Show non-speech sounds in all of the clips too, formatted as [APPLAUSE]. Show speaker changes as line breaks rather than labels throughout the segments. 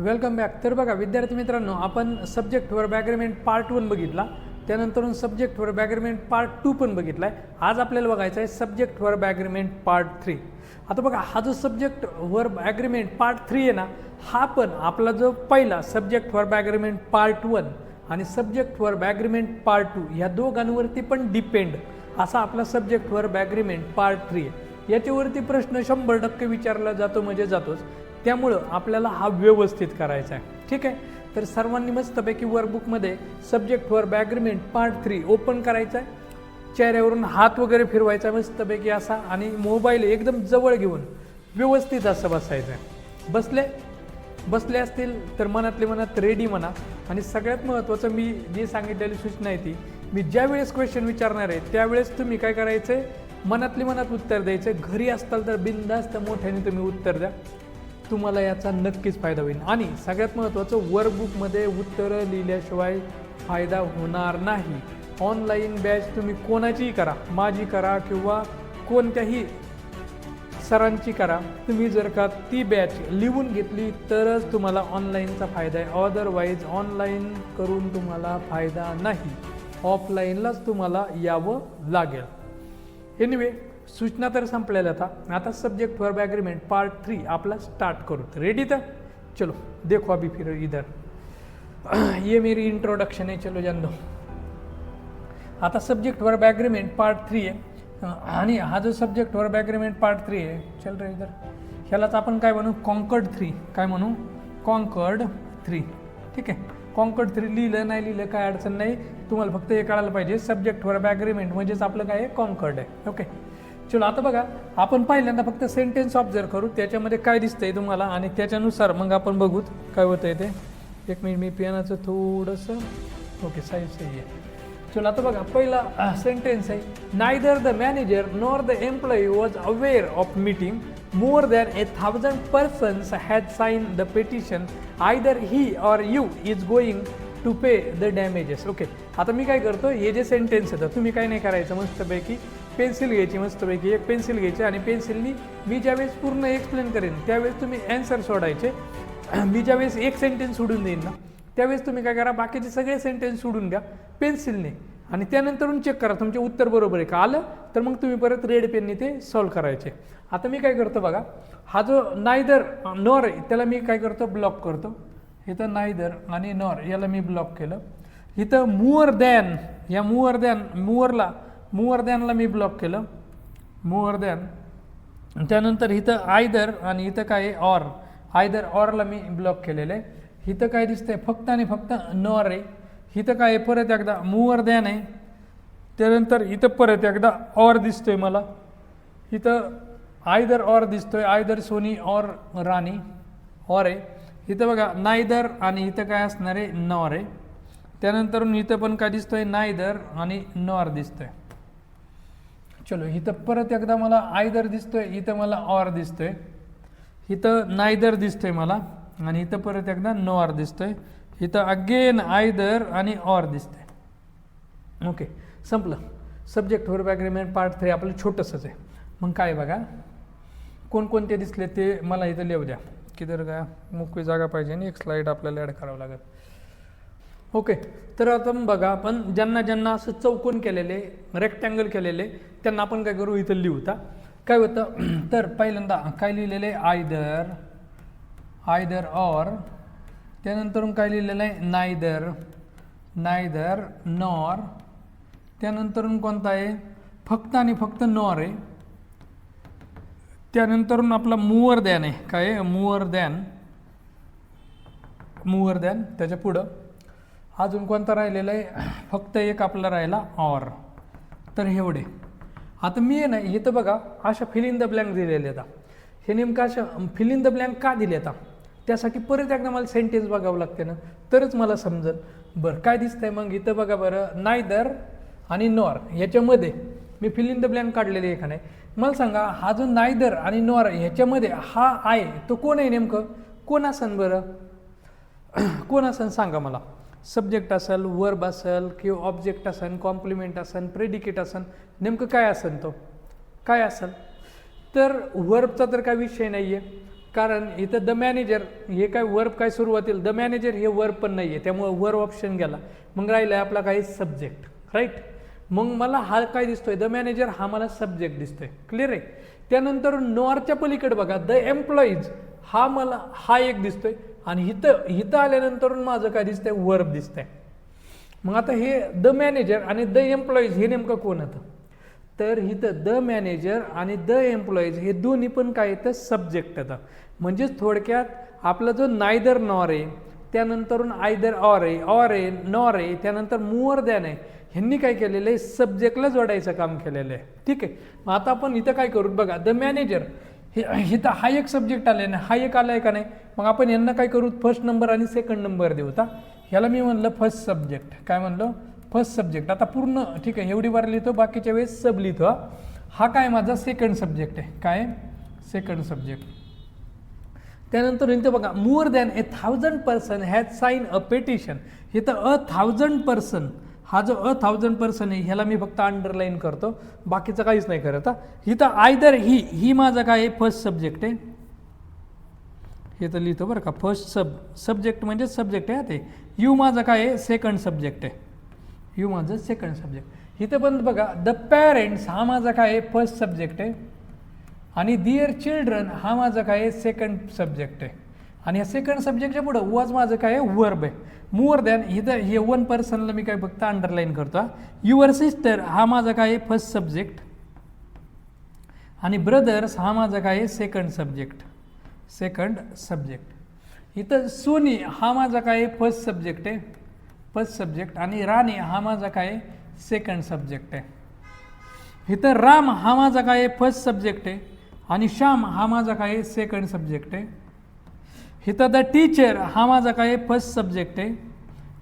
Welcome back. तर बघा विद्यार्थी मित्रांनो आपण subject verb agreement part one बघितला. त्यानंतर subject verb agreement part two पण बघितला आहे आज आपल्याला बघायचं आहे subject verb agreement part three आता बघा हा जो सब्जेक्ट वर ॲग्रीमेंट पार्ट थ्री आहे ना हा पण आपला जो पहिला subject verb agreement part one आणि subject verb agreement part two ह्या दोघांवरती पण डिपेंड असा आपला subject verb agreement part three आहे. याच्यावरती प्रश्न शंभर टक्के विचारला जातो म्हणजे जातोच. त्यामुळं आपल्याला हा व्यवस्थित करायचा आहे. ठीक आहे? तर सर्वांनी मस्तपैकी वर्कबुकमध्ये subject verb agreement part three open करायचा आहे. चेहऱ्यावरून हात वगैरे फिरवायचा मस्तपैकी असा आणि मोबाईल एकदम जवळ घेऊन व्यवस्थित असं बसायचं आहे. बसले? बसले असतील तर मनातले मनात रेडी म्हणा. आणि सगळ्यात महत्त्वाचं मी जी सांगितलेली सूचना आहे ती मी ज्या वेळेस क्वेश्चन विचारणार आहे त्यावेळेस तुम्ही काय करायचं आहे मनातली मनात उत्तर द्यायचं घरी असताल तर बिंदास्त मोठ्याने तुम्ही उत्तर द्या. तुम्हाला याचा नक्कीच फायदा होईल. आणि सगळ्यात महत्त्वाचं वर्कबुकमध्ये उत्तरं लिहिल्याशिवाय फायदा होणार नाही. ऑनलाईन बॅच तुम्ही कोणाचीही करा. माझी करा किंवा कोणत्याही सरांची करा. तुम्ही जर का ती बॅच लिहून घेतली तरच तुम्हाला ऑनलाईनचा फायदा आहे. अदरवाईज ऑनलाईन करून तुम्हाला फायदा नाही. ऑफलाईनलाच तुम्हाला यावं लागेल. एनिवे सूचना तर संपलेल्या आता. आता subject for agreement part three आपला स्टार्ट करू. रेडी तर? चलो देखो अभी फिर इधर. [CLEARS THROAT] ये मेरी इंट्रोडक्शन है चलो जान दो. आता subject verb agreement part three आहे आणि हा जो subject verb agreement part three आहे चल रे इधर. ह्यालाच आपण काय म्हणू? कॉन्कर्ड थ्री काय म्हणू? कॉन्कर्ड थ्री ठीक आहे? कॉन्कर्ड थ्री लिहिलं नाही लिहिलं काय अडचण नाही. तुम्हाला फक्त हे कळायला पाहिजे. सब्जेक्ट वर्ब ॲग्रीमेंट म्हणजेच आपलं काय आहे? कॉन्कर्ड आहे. ओके चलो आता बघा आपण पहिल्यांदा फक्त सेंटेन्स ऑब्झर्व करू त्याच्यामध्ये काय दिसतंय तुम्हाला आणि त्याच्यानुसार मग आपण बघूत काय होतंय ते. एक मिनिट मी पियानाचं थोडंसं ओके साईज सही आहे. चलो आता बघा पहिला सेंटेन्स आहे. Neither the manager nor the employee was aware of meeting more than a thousand persons had sign the petition either he or you is going to pay the damages okay आता मी काय करतो हे जे sentence येतं तुम्ही काय नाही करायचं? मस्तपैकी पेन्सिल घ्यायची मस्तपैकी एक पेन्सिल घ्यायची आणि पेन्सिलनी मी ज्यावेळेस पूर्ण एक्सप्लेन करेन त्यावेळेस तुम्ही ॲन्सर सोडायचे. [CLEARS THROAT] मी ज्यावेळेस एक सेंटेन्स सोडून देईन ना त्यावेळेस तुम्ही काय करा बाकीचे सगळे सेंटेन्स सोडून द्या पेन्सिलने. आणि त्यानंतरून चेक करा तुमचे उत्तर बरोबर आहे का? आलं तर मग तुम्ही परत रेड पेनने ते सॉल्व करायचे. आता मी काय करतो बघा हा जो नायदर नॉर आहे त्याला मी काय करतो ब्लॉक करतो. इथं नायदर आणि नॉर याला मी ब्लॉक केलं. इथं मुअर दॅन या मुअर दॅन मुअरला मुअर मी ब्लॉक केलं. मूवर्ध्यान. त्यानंतर इथं आयदर आणि इथं काय आहे? ऑर. आयदर ऑरला मी ब्लॉक केलेलं आहे. इथं काय दिसतंय? फक्त आणि फक्त नॉर आहे. इथं काय आहे? परत एकदा मुअर दॅन आहे. त्यानंतर इथं परत एकदा ऑर दिसतोय मला. इथं आयदर ऑर दिसतोय. Either Soni or Rani. Or आहे. इथं बघा नायदर आणि इथं काय असणार आहे? नॉर आहे. त्यानंतर इथं पण काय दिसतोय? नायदर आणि नॉर दिसतोय. चलो इथं परत एकदा मला आयदर दिसतोय इथं मला ऑर दिसतोय. इथं नायदर दिसतोय मला आणि इथं परत एकदा नॉर दिसतोय. इथं अगेन आयदर आणि ऑर दिसतंय. ओके संपलं. Subject verb agreement part three आपलं छोटंसंच आहे. मग काय बघा कोणकोणते दिसले ते मला इथं लिहू द्या. किधर का मोकळी जागा पाहिजे आणि एक स्लाईड आपल्याला ॲड करावं लागेल. ओके. तर आता बघा आपण ज्यांना ज्यांना असं चौकोन केलेले रेक्टँगल केलेले त्यांना आपण काय करू? इथं लिहूता काय होतं? [CLEARS THROAT] तर पहिल्यांदा काय लिहिलेलं आहे? आयदर आयदर ऑर त्यानंतर काय लिहिलेलं आहे? नायदर नायदर नॉर त्यानंतर कोणता आहे? फक्त आणि फक्त नॉर आहे. त्यानंतर आपला मुअर दॅन आहे. काय आहे? दॅन मुअर दॅन त्याच्या पुढं. अजून कोणता राहिलेला आहे? [CLEARS THROAT] फक्त एक आपला राहिला ऑर तर एवढे आता मी आहे ना इथं बघा अशा फिल इन द ब्लँक दिलेले आता हे नेमकं अशा फिल इन द ब्लँक का दिले आता त्यासाठी परत एकदा मला सेंटेन्स बघावं लागते ना तरच मला समजेल. बरं काय दिसतंय? मग इथं बघा बरं नायदर आणि नॉर याच्यामध्ये. मी फिल इन द ब्लँक काढलेले आहे का नाही? मला सांगा हा जो नायदर आणि नॉर ह्याच्यामध्ये हा आहे तो कोण आहे नेमकं? कोण असन बरं? [CLEARS THROAT] कोण असन सांगा मला. सब्जेक्ट असेल वर्ब असेल किंवा ऑब्जेक्ट असेल कॉम्प्लिमेंट असेल प्रेडिकेट असेल नेमकं काय असेल तो? काय असेल? तर वर्बचा तर काय विषय नाही आहे कारण इथं द मॅनेजर हे काय वर्ब काय सुरुवातील? द मॅनेजर हे वर्ब पण नाही आहे त्यामुळं वर ऑप्शन गेला. मग राहिला आहे आपला काही सब्जेक्ट राईट मग मला हा काय दिसतोय? द मॅनेजर हा मला सब्जेक्ट दिसतोय. क्लिअर आहे? त्यानंतर नॉरच्या पलीकडे बघा. द एम्प्लॉईज हा मला हा एक दिसतोय. आणि इथं इथं आल्यानंतर माझं काय दिसतंय? वर्ब दिसतंय. मग आता हे द मॅनेजर आणि द एम्प्लॉईज हे नेमकं कोण होतं? तर इथं द मॅनेजर आणि द एम्प्लॉईज हे दोन्ही पण काय येतं सब्जेक्ट येतं म्हणजेच थोडक्यात आपला जो नायदर नॉर आहे त्यानंतरून आयदर ऑर आहे ऑर आहे नॉर आहे त्यानंतर मोअर दॅन आहे ह्यांनी काय केलेलं आहे? सब्जेक्टला जोडायचं काम केलेलं आहे. ठीक आहे. मग आता आपण इथं काय करू? बघा द मॅनेजर हे इथं हा एक सब्जेक्ट आलाय ना. हा एक आलाय का नाही? मग आपण यांना काय करू? फर्स्ट नंबर आणि सेकंड नंबर देऊ आता ह्याला मी म्हणलं फर्स्ट सब्जेक्ट काय म्हणलं? फर्स्ट सब्जेक्ट आता पूर्ण ठीक आहे एवढी वार लिहितो बाकीच्या वेळेस सब लिहितो हा. हा काय माझा सेकंड सब्जेक्ट आहे. काय? सेकंड सब्जेक्ट त्यानंतर इथं बघा more than a thousand person has sign a petition इथं अ थाउजंड पर्सन हा जो अ थाउजंड पर्सन आहे ह्याला मी फक्त अंडरलाईन करतो. बाकीचं काहीच नाही करत हा. इथं आयदर ही ही माझं काय आहे? फर्स्ट सब्जेक्ट आहे. हे तर लिहितो बरं का. फर्स्ट सब सब्जेक्ट म्हणजे सब्जेक्ट आहे ते. यू माझं काय आहे? सेकंड सब्जेक्ट आहे. यू माझं सेकंड सब्जेक्ट इथं पण बघा द पॅरेंट्स हा माझा काय आहे? फर्स्ट सब्जेक्ट आहे. आणि दिअर चिल्ड्रन हा माझा काय आहे? सेकंड सब्जेक्ट आहे. आणि या सेकंड सब्जेक्टच्या पुढं वॉज माझं काय आहे? वर्ब आहे मोर दॅन इथं हे वन पर्सनला मी काय फक्त अंडरलाईन करतो युअर सिस्टर हा माझा काय आहे? फर्स्ट सब्जेक्ट आणि ब्रदर्स हा माझा काय आहे? सेकंड सब्जेक्ट सेकंड सब्जेक्ट इथं सोनी हा माझा काय आहे? फर्स्ट सब्जेक्ट आहे. फर्स्ट सब्जेक्ट आणि राणी हा माझा काय आहे? सेकंड सब्जेक्ट आहे. इथं राम हा माझा काय आहे? फर्स्ट सब्जेक्ट आहे. आणि श्याम हा माझा काय आहे? सेकंड सब्जेक्ट आहे. इथं द टीचर हा माझा काय आहे फर्स्ट सब्जेक्ट आहे.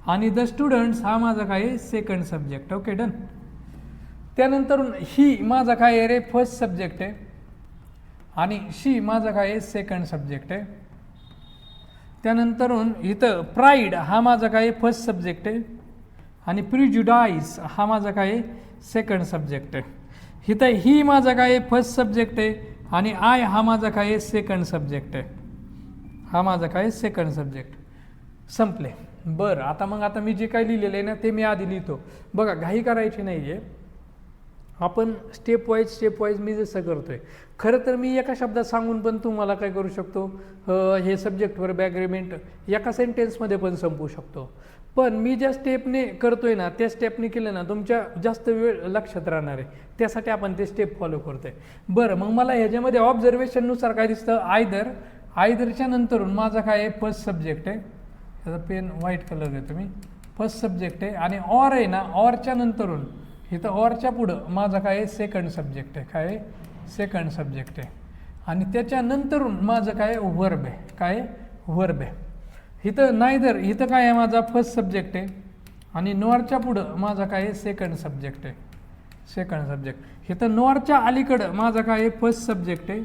आणि द स्टुडंट्स हा माझा काय आहे सेकंड सब्जेक्ट ओके डन त्यानंतर ही माझा काय आहे? रे फर्स्ट सब्जेक्ट आहे. आणि शी माझा काय आहे? सेकंड सब्जेक्ट आहे. त्यानंतरून इथं प्राईड हा माझा काय आहे फर्स्ट सब्जेक्ट आहे. आणि प्रिज्युडाईज हा माझा काय आहे सेकंड सब्जेक्ट आहे. इथं ही माझा काय आहे फर्स्ट सब्जेक्ट आहे. आणि आय हा माझा काय आहे सेकंड सब्जेक्ट आहे. हा माझा काय आहे सेकंड सब्जेक्ट संपले. बरं आता मग आता मी जे काय लिहिलेलं आहे ना ते मी आधी लिहितो. बघा घाई करायची नाही आहे आपण स्टेप वाईज स्टेप वाईज मी जसं करतो आहे खरं तर मी एका शब्दात सांगून पण तुम्हाला काय करू शकतो? हे सब्जेक्टवर बॅग्रीमेंट एका सेंटेन्समध्ये पण संपवू शकतो. पण मी ज्या स्टेपने करतोय ना त्या स्टेपने केलं ना तुमच्या जास्त वेळ लक्षात राहणार आहे. त्यासाठी आपण ते स्टेप फॉलो करतोय. बरं मग मला ह्याच्यामध्ये ऑब्झर्वेशननुसार काय दिसतं? आयदर आयदरच्या नंतरून माझा काय आहे फर्स्ट सब्जेक्ट आहे. त्याचा पेन व्हाईट कलर घेतो मी फर्स्ट सब्जेक्ट आहे आणि ऑर आहे ना ऑरच्या नंतरून. इथं ऑरच्या पुढं माझा काय आहे सेकंड सब्जेक्ट आहे. काय आहे? सेकंड सब्जेक्ट आहे. आणि त्याच्यानंतरून माझं काय आहे वर्ब आहे. काय आहे? वर्ब आहे. इथं नाहीदर इथं काय आहे माझा फर्स्ट सब्जेक्ट आहे. आणि नॉरच्या पुढं माझा काय आहे सेकंड सब्जेक्ट आहे. सेकंड सब्जेक्ट इथं नॉरच्या अलीकडं माझा काय आहे फर्स्ट सब्जेक्ट आहे.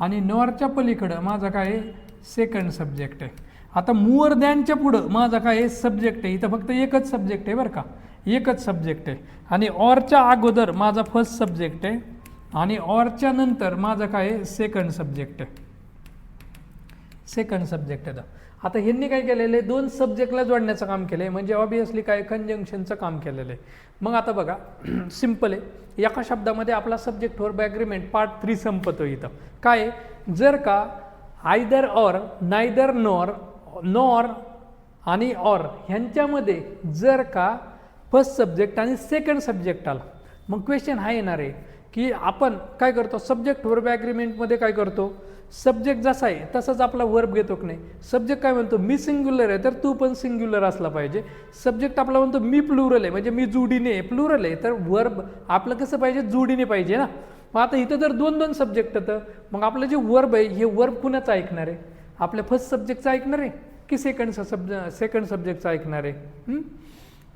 आणि नॉरच्या पलीकडं माझा काय आहे? सेकंड सब्जेक्ट आहे. आता मोअर दॅनच्या पुढं माझा काय आहे? सब्जेक्ट आहे. इथं फक्त एकच सब्जेक्ट आहे बरं का. एकच सब्जेक्ट आहे. आणि ऑरच्या अगोदर माझा फर्स्ट सब्जेक्ट आहे. आणि ऑरच्या नंतर माझा काय आहे? सेकंड सब्जेक्ट आहे. सेकंड सब्जेक्ट येतं आता ह्यांनी काय केलेलं? आहे दोन सब्जेक्टला जोडण्याचं काम केलं. आहे म्हणजे ऑबियसली काय? कंजंक्शनचं काम केलेलं. आहे मग आता बघा [CLEARS THROAT] सिंपल आहे. एका शब्दामध्ये आपला सब्जेक्ट सब्जेक्टवर बॅग्रीमेंट पार्ट थ्री संपतो इथं. काय? जर का either or neither nor nor आणि ऑर ह्यांच्यामध्ये जर का फर्स्ट सब्जेक्ट आणि सेकंड सब्जेक्ट आला. मग क्वेश्चन हा येणार आहे की आपण काय करतो? सब्जेक्ट वर्ब बॅग्रीमेंटमध्ये काय करतो? सब्जेक्ट जसा आहे तसाच आपला वर्ब घेतो की नाही? सब्जेक्ट काय म्हणतो? मी सिंग्युलर आहे तर तू पण सिंग्युलर असला पाहिजे. सब्जेक्ट आपला म्हणतो मी प्लुरल आहे म्हणजे मी जुडीने आहे. प्लुरल आहे तर वर्ब आपलं कसं पाहिजे? जुडीने पाहिजे ना? मग आता इथं जर दोन दोन सब्जेक्ट तर मग आपलं जे वर्ब आहे हे वर्ब कुणाचं ऐकणार आहे? आपल्या फर्स्ट सब्जेक्टचं ऐकणार आहे? की सेकंड सब्ज सेकंड सब्जेक्टचं ऐकणार आहे?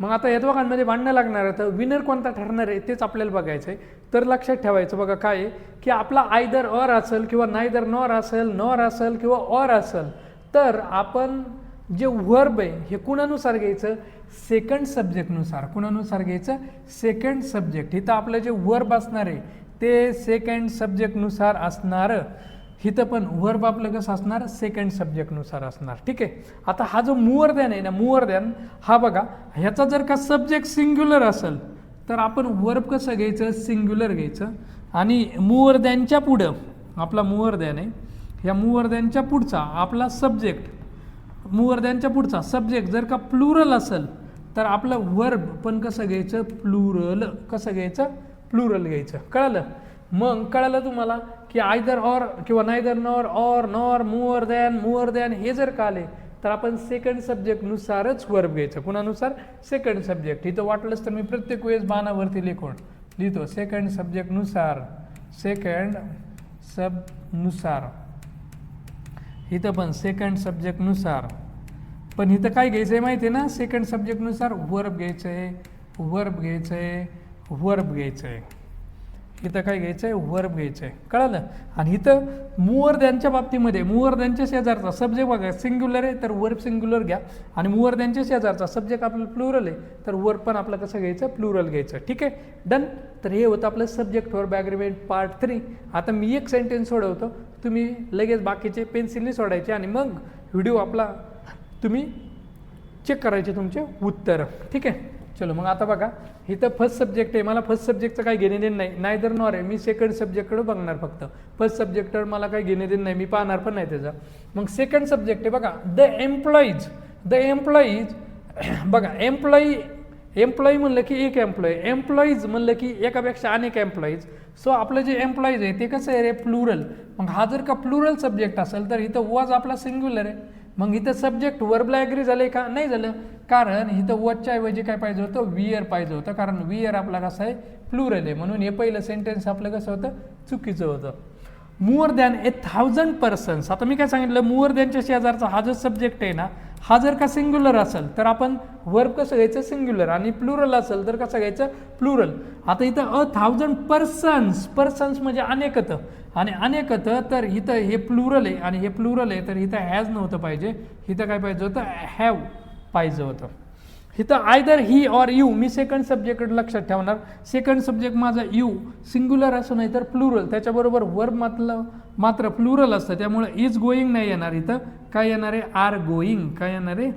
मग आता या दोघांमध्ये भांडणं लागणार आहे तर विनर कोणता ठरणार आहे तेच आपल्याला बघायचं आहे. तर लक्षात ठेवायचं बघा काय आहे की आपला आयदर ऑर असेल किंवा नायदर नॉर असेल नॉर असेल किंवा ऑर असेल तर आपण जे वर्ब आहे हे कुणानुसार घ्यायचं? सेकंड सब्जेक्टनुसार कुणानुसार घ्यायचं? सेकंड सब्जेक्ट इथं आपलं जे वर्ब असणार आहे ते सेकंड सब्जेक्टनुसार असणारं. इथं पण वर्ब आपलं कसं असणार सेकंड सब्जेक्टनुसार असणार. ठीक आहे? आता हा जो मूवर आहे ना मूवर हा बघा ह्याचा जर का सब्जेक्ट सिंग्युलर असेल तर आपण वर्ब कसं घ्यायचं? सिंग्युलर घ्यायचं. आणि मूवर पुढं आपला मूवर आहे ह्या मूवर द्यांच्या पुढचा आपला सब्जेक्ट मूवर्द्यांच्या पुढचा सब्जेक्ट जर का प्लुरल असेल तर आपलं वर्ब पण कसं घ्यायचं? प्लुरल कसं घ्यायचं? प्लुरल घ्यायचं. कळालं? मग कळालं तुम्हाला की आयदर ऑर किंवा neither nor or nor more than more than हे जर का आले तर आपण सेकंड सब्जेक्टनुसारच वर्ब घ्यायचं. कुणानुसार? सेकंड सब्जेक्ट इथं वाटलंच तर मी प्रत्येक वेळेस बाणावरती लिखून लिहितो. सेकंड सब्जेक्टनुसार सेकंड सबनुसार इथं पण सेकंड सब्जेक्टनुसार पण इथं काय घ्यायचं आहे माहिती आहे ना? सेकंड सब्जेक्टनुसार वर्ब घ्यायचं आहे वर्ब घ्यायचं आहे वर्ब घ्यायचं आहे इथं काय घ्यायचं आहे वर्ब घ्यायचं आहे कळालं? आणि इथं मुवर्द्यांच्या बाबतीमध्ये मुवर्द्यांच्या शेजारचा सब्जेक्ट बघा सिंग्युलर आहे तर वर्ब सिंग्युलर घ्या. आणि मुवर्द्यांच्या शेजारचा सब्जेक्ट आपलं प्लुरल आहे तर वर्ब पण आपलं कसं घ्यायचं? प्लुरल घ्यायचं. ठीक आहे? डन तर हे होतं आपलं subject verb agreement part three आता मी एक सेंटेन्स सोडवतो. तुम्ही लगेच बाकीचे पेन्सिलने सोडायचे आणि मग व्हिडिओ आपला तुम्ही चेक करायचे तुमचे उत्तर. ठीक आहे? चलो मग आता बघा. इथं फर्स्ट सब्जेक्ट आहे. मला फर्स्ट सब्जेक्टचं काही घेणे देणं नाही. नायदर नॉर आहे. मी सेकंड सब्जेक्टकडे बघणार फक्त. फर्स्ट सब्जेक्टवर मला काही घेणे देणं नाही. मी पाहणार पण नाही त्याचा. मग सेकंड सब्जेक्ट आहे बघा. द एम्प्लॉईज द एम्प्लॉईज बघा एम्प्लॉई एम्प्लॉई म्हणलं की एक एम्प्लॉई एम्प्लॉईज म्हणलं की एकापेक्षा अनेक एम्प्लॉईज सो आपलं जे एम्प्लॉईज आहे ते कसं आहे रे? प्लुरल मग हा जर का प्लुरल सब्जेक्ट असेल तर इथं वॉज आपला सिंग्युलर आहे. मग इथं सब्जेक्ट वर्बला ॲग्री झाले का? नाही झालं. कारण इथं वचच्याऐवजी काय पाहिजे होतं? वियर पाहिजे होतं. कारण वियर आपला कसं आहे? प्लुरल आहे. म्हणून हे पहिलं सेंटेन्स आपलं कसं होतं? चुकीचं होतं. More than a thousand persons आता मी काय सांगितलं? मोर दॅनच्या शेजारचा हा जो सब्जेक्ट आहे ना हा जर का सिंग्युलर असेल तर आपण वर्ब कसं घ्यायचं? सिंग्युलर आणि प्लुरल असेल तर कसं घ्यायचं? प्लुरल आता इथं अ थाउजंड पर्सन्स पर्सन्स म्हणजे अनेकत. आणि अनेकत तर इथं हे प्लुरल आहे. आणि हे प्लुरल आहे तर इथं हॅज नव्हतं पाहिजे. इथं काय पाहिजे होतं? हॅव पाहिजे होतं. इथं आयदर ही ऑर यू मी सेकंड सब्जेक्टकडे लक्षात ठेवणार. सेकंड सब्जेक्ट माझा यू सिंग्युलर असो नाही तर प्लुरल त्याच्याबरोबर वर्ब मात्र मात्र प्लुरल असतं. त्यामुळे इज गोईंग नाही येणार इथं. काय येणार आहे? आर गोईंग काय येणार आहे?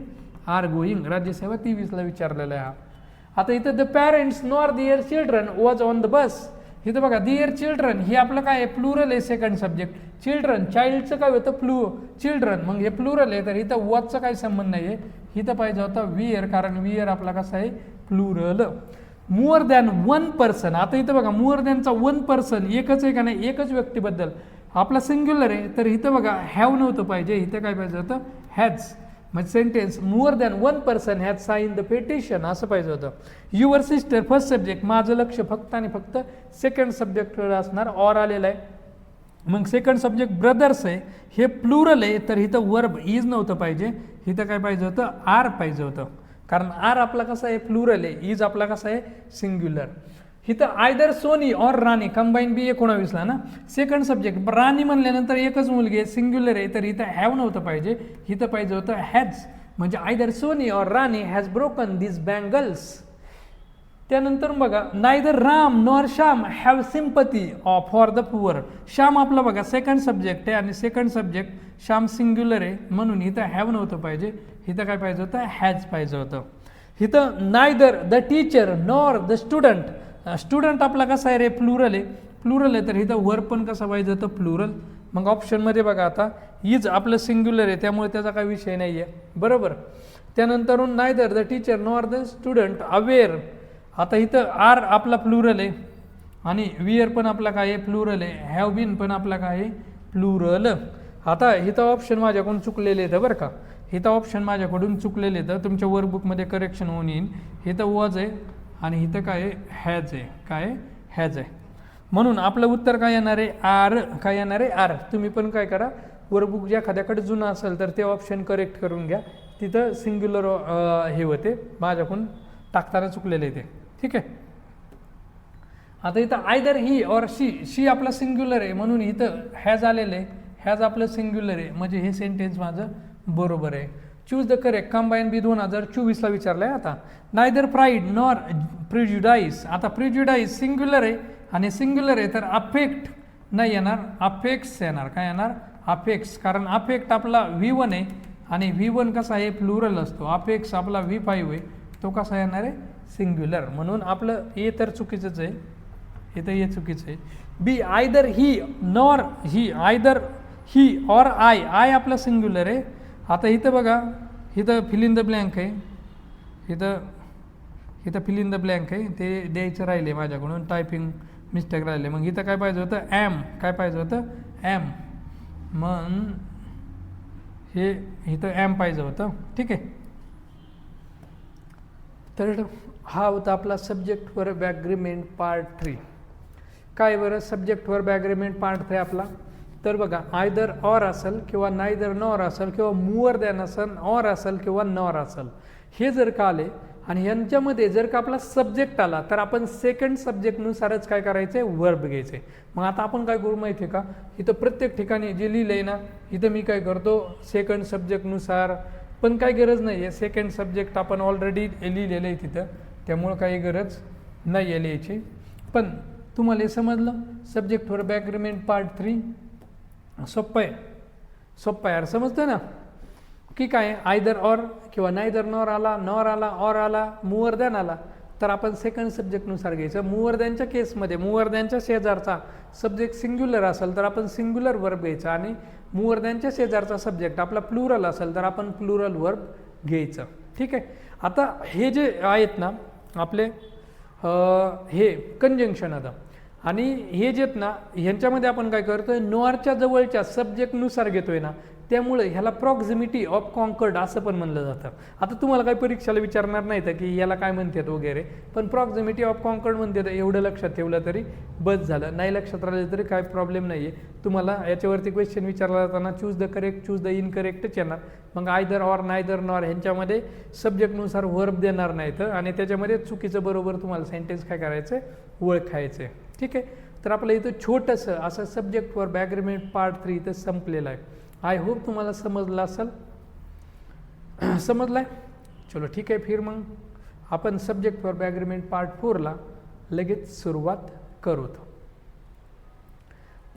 आर गोईंग राज्यसेवा तेवीसला विचारलेला आहे हा. आता इथं the parents nor their children was on the bus इथं बघा दिअर चिल्ड्रन हे आपलं काय आहे? प्लुरल आहे सेकंड सब्जेक्ट चिल्ड्रन चाइल्डचं काय होतं? प्लू चिल्ड्रन मग हे प्लुरल आहे तर इथं वॉचचा काही संबंध नाही आहे इथं पाहिजे होतं वियर कारण वियर आपला कसा आहे? Plural more than one person आता इथं बघा मोर दॅनचा वन पर्सन एकच आहे का नाही? एकच व्यक्तीबद्दल. आपला सिंग्युलर आहे तर इथं बघा हॅव नव्हतं पाहिजे. इथं काय पाहिजे होतं? हॅज म्हणजे sentence more than one person has sign the petition असं पाहिजे होतं. युअर सिस्टर फर्स्ट सब्जेक्ट माझं लक्ष फक्त आणि फक्त सेकंड सब्जेक्टवर असणार ऑर आलेलं आहे. मग सेकंड सब्जेक्ट ब्रदर्स आहे हे प्लुरल आहे तर इथं वर्ब इज नव्हतं पाहिजे. इथं काय पाहिजे होतं? आर पाहिजे होतं. कारण आर आपला कसा आहे? प्लुरल आहे. इज आपला कसा आहे? सिंग्युलर इथं either Soni or Rani combine be एकोणावीसला ना? सेकंड सब्जेक्ट राणी म्हणल्यानंतर एकच मुलगी आहे सिंग्युलर आहे तर इथं हॅव नव्हतं पाहिजे. इथं पाहिजे होतं हॅज म्हणजे either Soni or Rani has broken this bangles त्यानंतर बघा neither Ram nor Shyam have sympathy for the poor Shyam आपला बघा सेकंड सब्जेक्ट आहे आणि सेकंड सब्जेक्ट श्याम सिंग्युलर आहे म्हणून इथं हॅव नव्हतं पाहिजे. इथं काय पाहिजे होतं? हॅज पाहिजे होतं. इथं neither the teacher nor the student student आपला कसा आहे रे? प्लुरल आहे. प्लुरल आहे तर इथं वर पण कसा पाहिजे तर प्लुरल मग ऑप्शनमध्ये बघा आता हीच आपलं सिंग्युलर आहे त्यामुळे त्याचा काही विषय नाही आहे बरोबर? त्यानंतरून neither the teacher nor the student aware आता इथं आर आपला प्लुरल आहे. आणि वियर पण आपला काय आहे? प्लुरल आहे. हॅव बीन पण आपला काय आहे? प्लुरल आता इथं ऑप्शन माझ्याकडून चुकलेले येतं बरं का? इथं ऑप्शन माझ्याकडून चुकलेले येतं तुमच्या वर्कबुकमध्ये करेक्शन होऊन येईल इथं वॉज आहे. आणि इथं काय आहे? हॅज आहे. काय हॅज आहे. म्हणून आपलं उत्तर काय येणार आहे? आर काय येणार आहे? आर तुम्ही पण काय करा. वर्कबुक ज्या एखाद्याकडे जुनं असेल तर ते ऑप्शन करेक्ट करून घ्या. तिथं सिंग्युलर हे होते. माझ्याकडून टाकताना चुकलेले ते. ठीक आहे? आता इथं आयदर ही और शी शी आपला सिंग्युलर आहे. म्हणून इथं हॅज आलेलं आहे. हॅज आपलं सिंग्युलर आहे. म्हणजे हे सेंटेन्स माझं बरोबर आहे. Choose the correct combine be दोन हजार चोवीसला विचारलं आहे आता नायदर प्राईड नॉर प्रिज्युडाईस आता प्रिज्युडाईस सिंग्युलर आहे आणि सिंग्युलर आहे तर अफेक्ट नाही येणार अफेक्ट्स येणार काय येणार अफेक्स कारण अफेक्ट आपला व्ही वन आहे आणि व्ही वन कसा आहे प्लुरल असतो अफेक्स आपला व्ही फाईव्ह आहे तो कसा येणार आहे सिंग्युलर म्हणून आपलं ए तर चुकीचंच आहे हे तर हे चुकीचं आहे be either he nor he either he or I I आपलं सिंग्युलर आहे आता इथं बघा इथं फिल इन द ब्लँक आहे. इथं इथं फिल इन द ब्लँक आहे. ते द्यायचं राहिले माझ्याकडून टायपिंग मिस्टेक राहिले. मग इथं काय पाहिजे होतं? ॲम काय पाहिजे होतं? ॲम मग हे इथं ॲम पाहिजे होतं. ठीक आहे? तर हा होता आपला सब्जेक्टवर बॅग्रीमेंट पार्ट थ्री काय बरं? सब्जेक्टवर बॅग्रीमेंट पार्ट थ्री आपला? तर बघा आयदर ऑर असेल किंवा नायदर नॉर असेल किंवा मूवर दॅन असेल ऑर असेल किंवा नॉर असेल हे जर का आले आणि यांच्यामध्ये जर का आपला सब्जेक्ट आला तर आपण सेकंड सब्जेक्टनुसारच काय करायचं आहे वर्ब घ्यायचे मग आता आपण काय करू माहिती आहे का? इथं प्रत्येक ठिकाणी जे लिहिलं आहे ना इथं मी काय करतो? सेकंड सब्जेक्टनुसार पण काय गरज नाही आहे सेकंड सब्जेक्ट आपण ऑलरेडी लिहिलेलं आहे तिथं. त्यामुळं काही गरज नाही आहे लिहायची. पण तुम्हाला हे समजलं? सब्जेक्टवर रिमेंट पार्ट थ्री. सोपं आहे. सोपं आहे. यार समजतं ना? की काय? आयदर ऑर किंवा नायदर नॉर आला नॉर आला ऑर आला मुवर्दॅन आला. तर आपण सेकंड सब्जेक्टनुसार घ्यायचं. मुवर्द्यांच्या केसमध्ये मुवर्द्यांच्या शेजारचा सब्जेक्ट सिंग्युलर असेल तर आपण सिंग्युलर वर्ब घ्यायचा आणि मुवर्द्यांच्या शेजारचा सब्जेक्ट आपला प्लुरल असेल तर आपण प्लुरल वर्ब घ्यायचं. ठीक आहे? आता हे जे आहेत ना आपले हे कंजंक्शन आता. आणि हे जे ना ह्यांच्यामध्ये आपण काय करतोय नॉरच्या जवळच्या सब्जेक्टनुसार घेतोय ना त्यामुळे ह्याला प्रॉक्झिमिटी ऑफ कॉन्कर्ड असं पण म्हणलं जातं. आता तुम्हाला काही परीक्षेला विचारणार नाही तर की याला काय म्हणतात वगैरे पण प्रॉक्झिमिटी ऑफ कॉन्कर्ड म्हणतात एवढं लक्षात ठेवलं तरी बस झालं. नाही लक्षात राहिलं तरी काय प्रॉब्लेम नाही आहे तुम्हाला याच्यावरती क्वेश्चन विचारला जाताना choose the correct choose the इनकरेक्टच येणार. मग आयदर ऑर नायदर नॉर ह्यांच्यामध्ये सब्जेक्टनुसार वर्ब देणार नाहीत. आणि त्याच्यामध्ये चुकीचं बरोबर तुम्हाला सेंटेन्स काय करायचं आहे ओळखायचं आहे ठीक आहे? तर आपलं इथं छोटंसं असं सब्जेक्टवर बॅग्रीमेंट पार्ट थ्री इथं संपलेलं आहे. आय होप तुम्हाला समजलं असेल. [CLEARS THROAT] समजलं आहे चलो ठीक आहे फिर मग. आपण सब्जेक्टवर बॅग्रीमेंट पार्ट फोरला लगेच सुरुवात करूत.